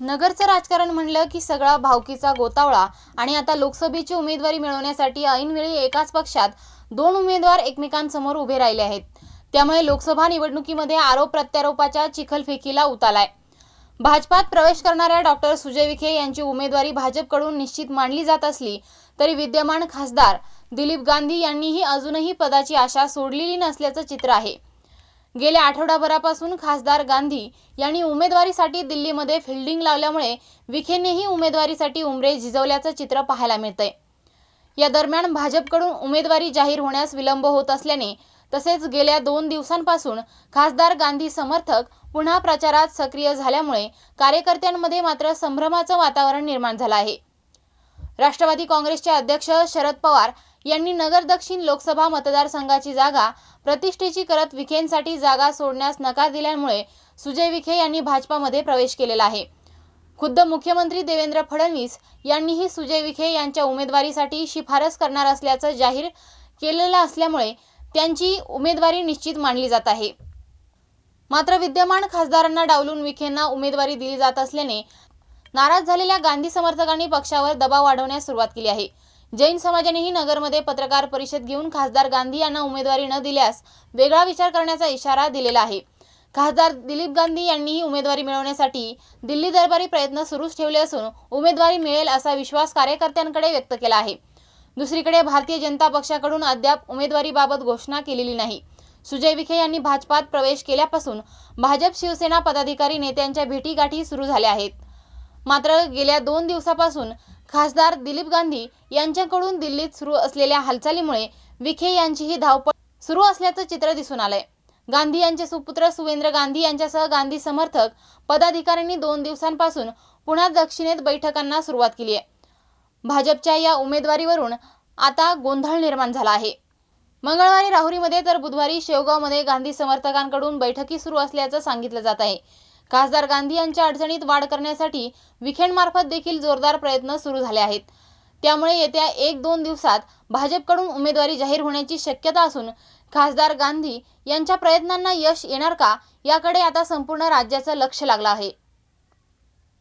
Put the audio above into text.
नगरचं राजकारण म्हणलं की सगळा भावकीचा गोतावळा आणि आता लोकसभेची उमेदवारी मिळवण्यासाठी ऐनवेळी एकाच पक्षात दोन उमेदवार एकमेकांसमोर उभे राहिले आहेत. त्यामुळे लोकसभा निवडणुकीमध्ये आरोप प्रत्यारोपाच्या चिखलफेकीला उतालाय. भाजपात प्रवेश करणाऱ्या डॉक्टर सुजय विखे यांची उमेदवारी भाजपकडून निश्चित मानली जात असली तरी विद्यमान खासदार दिलीप गांधी यांनीही अजूनही पदाची आशा सोडलेली नसल्याचं चित्र आहे. गेल्या आठवडाभरापासून खासदार गांधी यांनी उमेदवारीसाठी दिल्लीमध्ये फिल्डिंग लावल्यामुळे विखेंनीही उमेदवारीसाठी उमरे झिजवल्याचं चित्र पाहायला मिळतंय. या दरम्यान भाजपकडून उमेदवारी जाहीर होण्यास विलंब होत असल्याने तसेच गेल्या दोन दिवसांपासून खासदार गांधी समर्थक पुन्हा प्रचारात सक्रिय झाल्यामुळे कार्यकर्त्यांमध्ये मात्र संभ्रमाचं वातावरण निर्माण झालं आहे. राष्ट्रवादी काँग्रेसचे अध्यक्ष शरद पवार यांनी नगर दक्षिण लोकसभा मतदारसंघाची जागा प्रतिष्ठेची करत विखेंसाठी जागा सोडण्यास नकार दिल्यामुळे सुजय विखे यांनी भाजपामध्ये प्रवेश केलेला आहे. खुद्द मुख्यमंत्री देवेंद्र फडणवीस यांनीही सुजय विखे यांच्या उमेदवारीसाठी शिफारस करणार असल्याचं जाहीर केलेलं असल्यामुळे त्यांची उमेदवारी निश्चित मानली जात आहे. मात्र विद्यमान खासदारांना डावलून विखेंना उमेदवारी दिली जात असल्याने नाराज झालेल्या गांधी समर्थकांनी पक्षावर दबाव वाढवण्यास सुरुवात केली आहे. जैन समाजानेही नगरमध्ये पत्रकार परिषद घेऊन खासदार गांधी यांना उमेदवारी न दिल्यास वेगळा विचार करण्याचा इशारा दिलेला आहे. खासदार दिलीप गांधी यांनीही उमेदवारी मिळवण्यासाठी दिल्ली दरबारी प्रयत्न सुरूच ठेवले असून उमेदवारी मिळेल असा विश्वास कार्यकर्त्यांकडे व्यक्त केला आहे. दुसरीकडे भारतीय जनता पक्षाकडून अद्याप उमेदवारीबाबत घोषणा केलेली नाही. सुजय विखे यांनी भाजपात प्रवेश केल्यापासून भाजप शिवसेना पदाधिकारी नेत्यांच्या भेटीगाठी सुरू झाल्या आहेत. मात्र गेल्या दोन दिवसापासून खासदार दिलीप गांधी यांच्याकडून दिल्लीत सुरू असलेल्या हालचालीमुळे विखे यांचीही धावपळ सुरू असल्याचं चित्र दिसून आलंय. गांधी यांचे सुपुत्र सुवेंद्र गांधी यांच्यासह गांधी समर्थक पदाधिकाऱ्यांनी दोन दिवसांपासून पुण्यात दक्षिणेत बैठकांना सुरुवात केली आहे. भाजपच्या या उमेदवारीवरून आता गोंधळ निर्माण झाला आहे. मंगळवारी राहुरीमध्ये तर बुधवारी शेवगावमध्ये गांधी समर्थकांकडून बैठकी सुरू असल्याचं सांगितलं जात आहे. खासदार गांधी यांच्या अडचणीत वाढ करण्यासाठी विखेंडमार्फत देखील जोरदार प्रयत्न सुरू झाले आहेत. त्यामुळे येत्या एक दोन दिवसात भाजपकडून उमेदवारी जाहीर होण्याची शक्यता असून खासदार गांधी यांच्या प्रयत्नांना यश येणार का याकडे आता संपूर्ण राज्याचं लक्ष लागलं आहे.